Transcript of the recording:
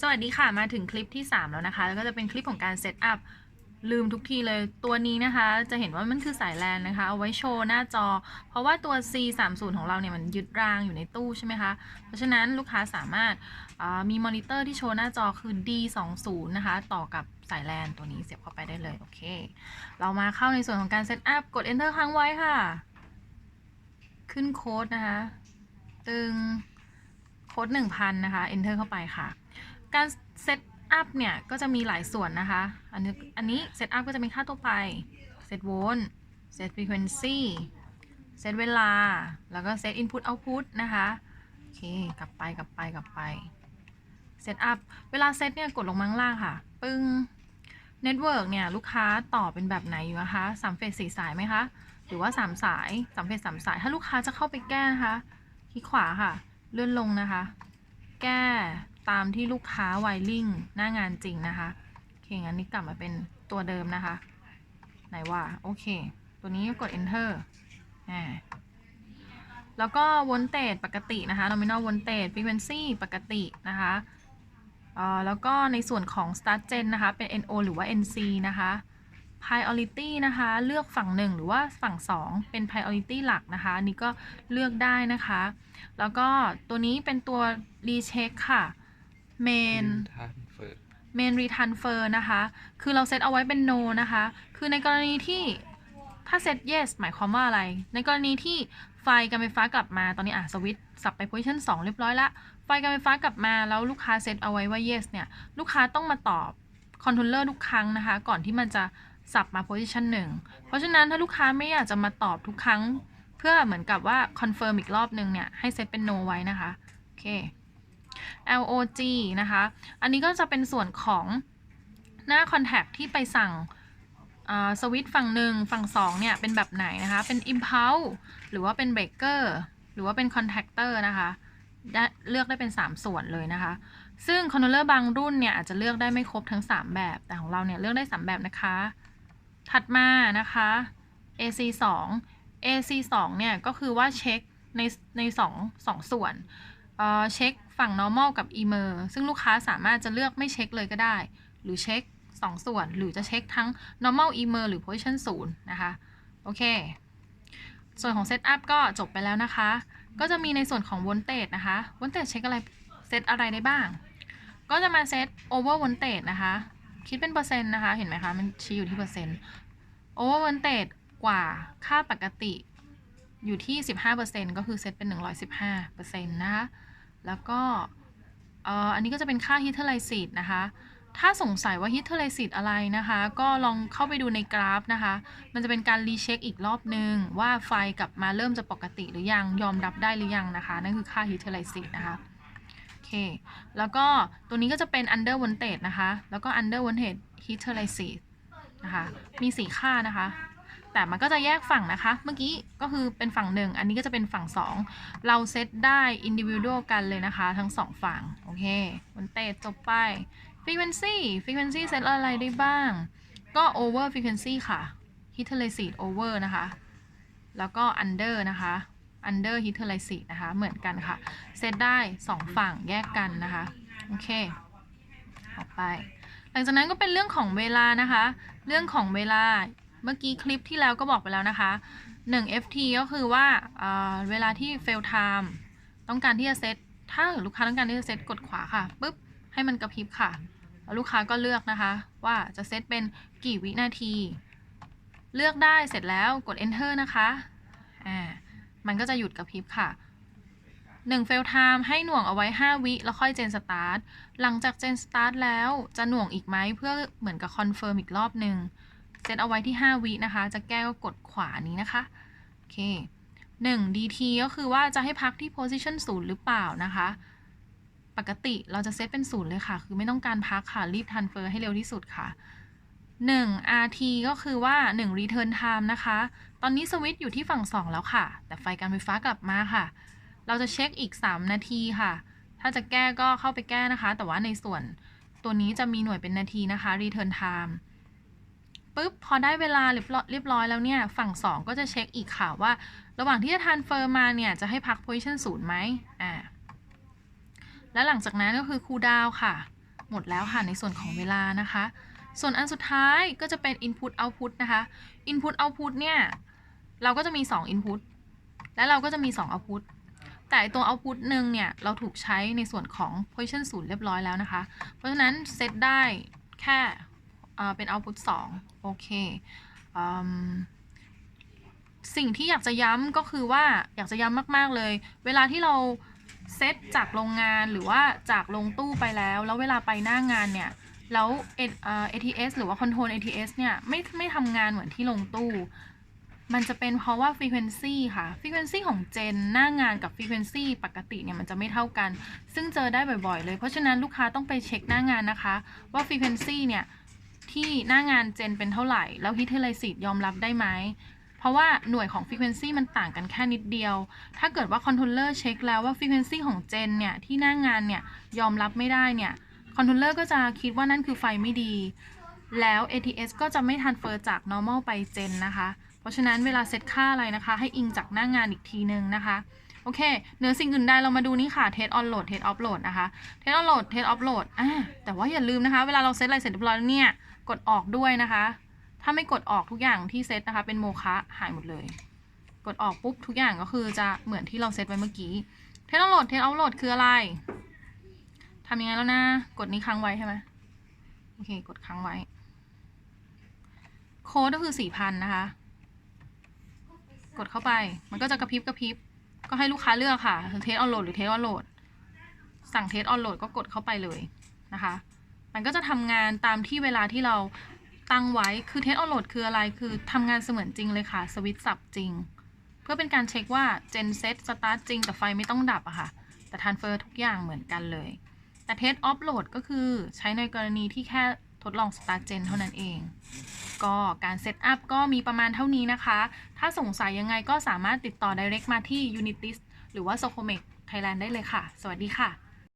สวัสดีค่ะ มาถึงคลิปที่ 3 แล้วนะคะ แล้วก็จะเป็นคลิปของการเซตอัพลืมทุกทีเลยตัวนี้นะคะ จะเห็นว่ามันคือสายแลนนะคะ เอาไว้โชว์หน้าจอ เพราะว่าตัว C30 ของเราเนี่ย มันยึดรางอยู่ในตู้ใช่ไหมคะ เพราะฉะนั้นลูกค้าสามารถามีมอนิเตอร์ที่โชว์หน้าจอคือ D20 นะคะ ต่อกับสายแลนตัวนี้เสียบเข้าไปได้เลย โอเค เรามาเข้าในส่วนของการเซตอัพกด Enter ค้างไว้ค่ะ ขึ้นโค้ดนะคะ ตึงโค้ด1,000 นะคะ Enter เข้าไปค่ะ การเซตอัพเนี่ยก็จะมีหลายส่วนนะคะ อันนี้อันนี้เซตอัพก็จะเป็นค่าตัวไป เซตโวลต์เซตฟรีเควนซีเซตเวลา แล้วก็เซตอินพุตเอาพุตนะคะ โอเค กลับไปกลับไปกลับไป เซตอัพ เวลาเซตเนี่ยกดลงมาข้งล่างค่ะ ปึ้งเน็ตเวิร์กเนี่ยลูกค้าต่อเป็นแบบไหนอยู่นะคะสามเฟสสี่สายไหมคะ หรือว่าสามสายสามเฟสสามสาย ถ้าลูกค้าจะเข้าไปแก้นะคะ คลิกขวาค่ะ เลื่อนลงนะคะ แก้ ตามที่ลูกค้าไวริ่งหน้างานจริงนะคะโอเคงั้นนี่กลับมาเป็นตัวเดิมนะคะ ไหนว่าโอเค ตัวนี้ก็กด enter อ่าแล้วก็วอลเตจปกตินะคะ nominal voltage frequency ปกตินะคะเอ่อแล้วก็ในส่วนของ start gen นะคะ เป็น NO หรือว่า NC นะคะ priority นะคะ เลือกฝั่งหนึ่งหรือว่าฝั่ง 2 เป็น priority หลักนะคะนนี้ก็เลือกได้นะคะ แล้วก็ตัวนี้เป็นตัว recheck ค่ะ main ทานเฟิร์ main retransfer นะคะ คือเราเซตเอาไว้เป็น no นะคะ คือในกรณีที่ถ้าเซต yes หมายความว่าอะไร ในกรณีที่ไฟการไฟฟ้ากลับมา ตอนนี้อะสวิตช์สับไป position 2 เรียบร้อยละ ไฟการไฟฟ้ากลับมาแล้วลูกค้าเซตเอาไว้ว่า yes เนี่ย ลูกค้าต้องมาตอบคอนโทรลเลอร์ทุกครั้งนะคะ ก่อนที่มันจะสับมา position 1 เพราะฉะนั้นถ้าลูกค้าไม่อยากจะมาตอบทุกครั้ง เพื่อเหมือนกับว่าคอนเฟิร์มอีกรอบนึงเนี่ย ให้เซตเป็น no ไว้นะคะ โอเค LOG นะคะ อันนี้ก็จะเป็นส่วนของหน้า Contact ที่ไปสั่งสวิตช์ฝั่งหนึ่งฝั่งสองเนี่ย เป็นแบบไหนนะคะ เป็น Impulse หรือว่าเป็น Breaker หรือว่าเป็น Contactor นะคะเลือกได้เป็น 3 ส่วนเลยนะคะ ซึ่ง Controller บางรุ่นเนี่ย อาจจะเลือกได้ไม่ครบทั้ง 3 แบบ แต่ของเราเนี่ย เลือกได้ 3 แบบนะคะ ถัดมานะคะ AC 2 AC 2เนี่ย ก็คือว่าเช็คในในสองสองส่วน เช็คฝั่ง normal กับ emer ซึ่งลูกค้าสามารถจะเลือกไม่เช็คเลยก็ได้ หรือเช็ค 2 ส่วน หรือจะเช็คทั้ง normal emer หรือ position 0 นะคะ โอเค ส่วนของ setup ก็จบไปแล้วนะคะ ก็จะมีในส่วนของ voltage นะคะ voltage เช็คอะไร เซตอะไรได้บ้าง ก็จะมาเซต over voltage นะคะ คิดเป็นเปอร์เซ็นต์นะคะ เห็นไหมคะ มันชี้อยู่ที่เปอร์เซ็นต์ over voltage กว่าค่าปกติ อยู่ที่ 15%ก็คือเซตเป็น 115%นะคะแล้วก็อันนี้ก็จะเป็นค่าฮิตเทอร์ไลซิตนะคะ ถ้าสงสัยว่าฮิตเทอร์ไลซิตอะไรนะคะ ก็ลองเข้าไปดูในกราฟนะคะ มันจะเป็นการรีเช็คอีกรอบนึง ว่าไฟกลับมาเริ่มจะปกติหรือยัง ยอมรับได้หรือยังนะคะ นั่นคือค่าฮิตเทอร์ไลซิตนะคะโอเค แล้วก็ตัวนี้ก็จะเป็น under voltage นะคะ แล้วก็ under voltage heat t e r l y s i s นะคะ มีสีค่านะคะ แต่มันก็จะแยกฝั่งนะคะ เมื่อกี้ก็คือเป็นฝั่งหนึ่งอันนี้ก็จะเป็นฝั่งสองเราเซตได้ individual กันเลยนะคะ ทั้งสองฝั่ง โอเค voltage จบไป frequency frequency เซตอะไรได้บ้าง ก็ over frequency ค่ะ heat t e r l y s i s over นะคะ แล้วก็ under นะคะ under heat t e r l y s i s นะคะ เหมือนกันค่ะ เซตได้ 2 ฝั่งแยกกันนะคะ โอเคต่อไป หลังจากนั้นก็เป็นเรื่องของเวลานะคะ เรื่องของเวลา เมื่อกี้คลิปที่แล้วก็บอกไปแล้วนะคะ 1 FT ก็คือว่าเอ่อเวลาที่ fail time ต้องการที่จะเซตถ้าลูกค้าต้องการที่จะเซตกดขวาค่ะปุ๊บให้มันกระพริบค่ะแล้วลูกค้าก็เลือกนะคะ ว่าจะเซตเป็นกี่วินาที เลือกได้เสร็จแล้วกด enter นะคะอ่ามันก็จะหยุดกระพริบค่ะ1 fail time ให้หน่วงเอาไว้ 5 วิ แล้วค่อยเจนสตาร์ทหลังจากเจนสตาร์ทแล้วจะหน่วงอีกไหมเพื่อเหมือนกับคอนเฟิร์มอีกรอบหนึ่ง เซตเอาไว้ที่ 5 วินะคะ จะแก้ก็กดขวานี้นะคะ โอเค 1 DT ก็คือว่าจะให้พักที่ position 0 หรือเปล่านะคะ ปกติเราจะเซตเป็นศูนย์เลยค่ะ คือไม่ต้องการพักค่ะ รีบทันเฟอร์ให้เร็วที่สุดค่ะ 1 RT ก็คือว่า 1 return time นะคะ ตอนนี้สวิตช์อยู่ที่ฝั่ง 2 แล้วค่ะ แต่ไฟการไฟฟ้ากลับมาค่ะ เราจะเช็คอีก 3 นาทีค่ะ ถ้าจะแก้ก็เข้าไปแก้นะคะ แต่ว่าในส่วนตัวนี้จะมีหน่วยเป็นนาทีนะคะ return time ปุ๊บพอได้เวลาเรียบร้อยแล้วเนี่ย ฝั่ง 2 ก็จะเช็คอีกค่ะว่า ระหว่างที่จะทันเฟอร์มาเนี่ย จะให้พัก position 0ไหมอ่าและหลังจากนั้นก็คือ cool down ค่ะ หมดแล้วค่ะในส่วนของเวลานะคะ ส่วนอันสุดท้ายก็จะเป็น input output นะคะ input output เนี่ย เราก็จะมี 2 input และเราก็จะมี 2 output แต่ตัว output หนึ่งเนี่ย เราถูกใช้ในส่วนของ position 0 เรียบร้อยแล้วนะคะ เพราะฉะนั้นเซตได้แค่ เอ่อเป็น output 2 โอเคสิ่งที่อยากจะย้ำก็คือว่าอยากจะย้ำมาก ๆ เลย เวลาที่เราเซตจากโรงงานหรือว่าจากลงตู้ไปแล้ว แล้วเวลาไปหน้างานเนี่ย แล้วเอ่อ ATS หรือว่า Control ATS เนี่ยไม่ไม่ทำงานเหมือนที่ลงตู้ มันจะเป็นเพราะว่า frequency ค่ะ frequency ของเจนหน้างานกับ frequency ปกติเนี่ยมันจะไม่เท่ากัน ซึ่งเจอได้บ่อย ๆ เลย เพราะฉะนั้นลูกค้าต้องไปเช็คหน้างานนะคะว่า frequency เนี่ย ที่หน้างานเจนเป็นเท่าไหร่ แล้ว heat t e l e s i t ยอมรับได้ไหม เพราะว่าหน่วยของ frequency มันต่างกันแค่นิดเดียว ถ้าเกิดว่า controller เช็คแล้วว่า frequency ของเจนเนี่ย ที่หน้างานเนี่ย ยอมรับไม่ได้เนี่ยคอนโทรลเลอร์ก็จะคิดว่านั่นคือไฟไม่ดี แล้ว ATS ก็จะไม่ทันเฟอร์จาก normal ไป gen นะคะ เพราะฉะนั้นเวลาเซตค่าอะไรนะคะ ให้อิงจากหน้างงานอีกทีนึงนะคะโอเคเหนือสิ่งอื่นใดเรามาดูนี่ค่ะ test on load test off load นะคะ test on load test off load อ่าแต่ว่าอย่าลืมนะคะ เวลาเราเซตอะไรเสร็จเรียบร้อยแล้วเนี่ย กดออกด้วยนะคะ ถ้าไม่กดออกทุกอย่างที่เซตนะคะ เป็นโมฆะหายหมดเลย กดออกปุ๊บทุกอย่างก็คือจะเหมือนที่เราเซตไว้เมื่อกี้ test on load test off load คืออะไรทำยังไงแล้วนะ กดนี้ค้างไว้ใช่ไหมโอเค กดค้างไว้ โค้ดก็คือสี่พันนะคะ กดเข้าไป มันก็จะกระพริบกระพริบ ก็ให้ลูกค้าเลือกค่ะเทสออนโหลดหรือเทสออนโหลด สั่งเทสออนโหลดก็กดเข้าไปเลยนะคะ มันก็จะทำงานตามที่เวลาที่เราตั้งไว้ คือเทสออนโหลดคืออะไร คือทำงานเสมือนจริงเลยค่ะ สวิตช์สับจริง เพื่อเป็นการเช็คว่าเจนเซตสตาร์ทจริง แต่ไฟไม่ต้องดับอะค่ะ แต่ทันเฟอร์ทุกอย่างเหมือนกันเลย แต่เทสออฟโหลดก็คือใช้ในกรณีที่แค่ทดลองสตาร์ทเจนเท่านั้นเอง ก็การเซตอัพก็มีประมาณเท่านี้นะคะ ถ้าสงสัยยังไงก็สามารถติดต่อ direct มาที่ Unitis หรือว่า Socomec Thailand ได้เลยค่ะ สวัสดีค่ะ